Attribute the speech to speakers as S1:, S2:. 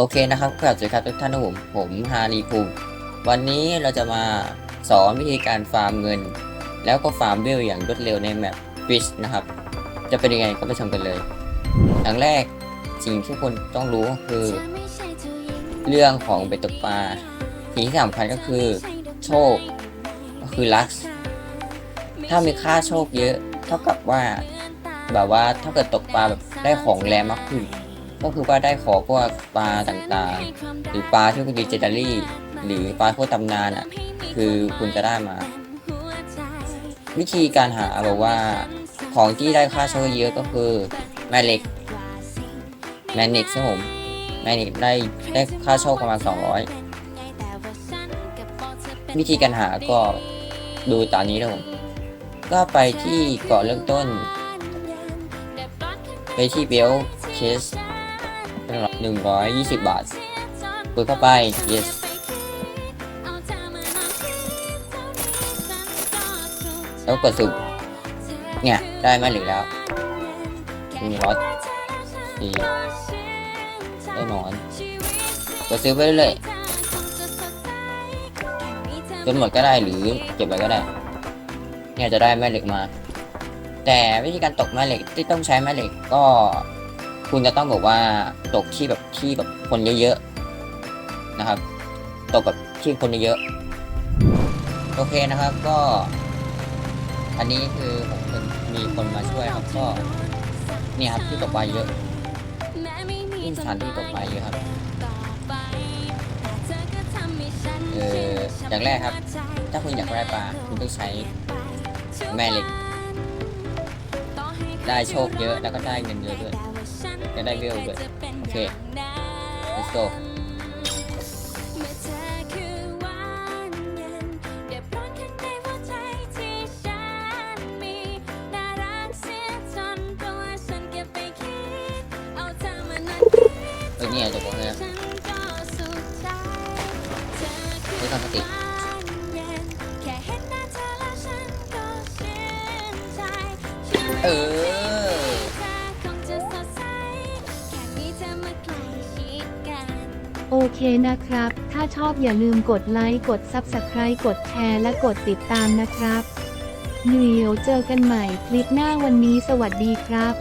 S1: โอเคนะครับกลับสวัสดีครับทุกท่านนะผมผมฮารีภูมิวันนี้เราจะมาสอนวิธีการฟาร์มเงิน แล้วก็ฟาร์มเวลอย่างรวดเร็วในแมป Fish นะครับ จะเป็นยังไงก็ไปชมกันเลยอย่างแรกสิ่งที่คนต้องรู้ก็คือ เรื่องของเบ็ดตกปลาสิ่งที่สำคัญก็คือโชคก็คือลักถ้ามีค่าโชคเยอะ เท่ากับว่าแบบว่าถ้าเกิดตกปลาแบบได้ของแรงมากขึ้น ก็คือว่าได้ขอพวกปลาต่างๆ หรือปลาที่คุณดีเจดารี่ หรือปลาพวกตำนานอะ คือคุณจะได้มา วิธีการหาบอกว่าของที่ได้ค่าโชคเยอะก็คือแม่เหล็กแมนนิกใช่ผมแมนนิกได้ได้ค่าโชคประมาณ 200 วิธีการหาก็ดูตามนี้นะผมก็ไปที่เกาะเริ่มต้น ไปที่เบลเคส หนึ่งร้อยยี่สิบบาทกดเข้าไป yes แล้วกดสุ่มเนี่ยได้มาหรือแล้วมีรถสี่ได้หนอนกดซื้อไปเรื่อยๆจนหมดก็ได้หรือเก็บไว้ก็ได้ เนี่ยจะได้แม่เหล็กมา แต่วิธีการตกแม่เหล็กที่ต้องใช้แม่เหล็กก็ คุณจะต้องบอกว่าตกที่แบบที่แบบคนเยอะๆนะครับ ตกกับที่คนเยอะๆโอเคนะครับก็ อันนี้คือผมเมีคนมาช่วยครับก็เนี่ยครับที่ตกปลาเยอะที่สถานที่ตกปลาเยอะครับเอออย่างแรกครับ ถ้าคุณอยากได้ปลาคุณต้องใช้แม่เหล็กได้โชคเยอะแล้วก็ได้เงินเยอะด้วย จะได้เวลด้วยโอเค let's go เออเนี่ยจบแล้วเนี่ยด้วยความสติเออ
S2: โอเคนะครับ ถ้าชอบอย่าลืมกดไลค์ กด Subscribe กดแชร์และกดติดตามนะครับเดี๋ยวเจอกันใหม่คลิปหน้าวันนี้สวัสดีครับ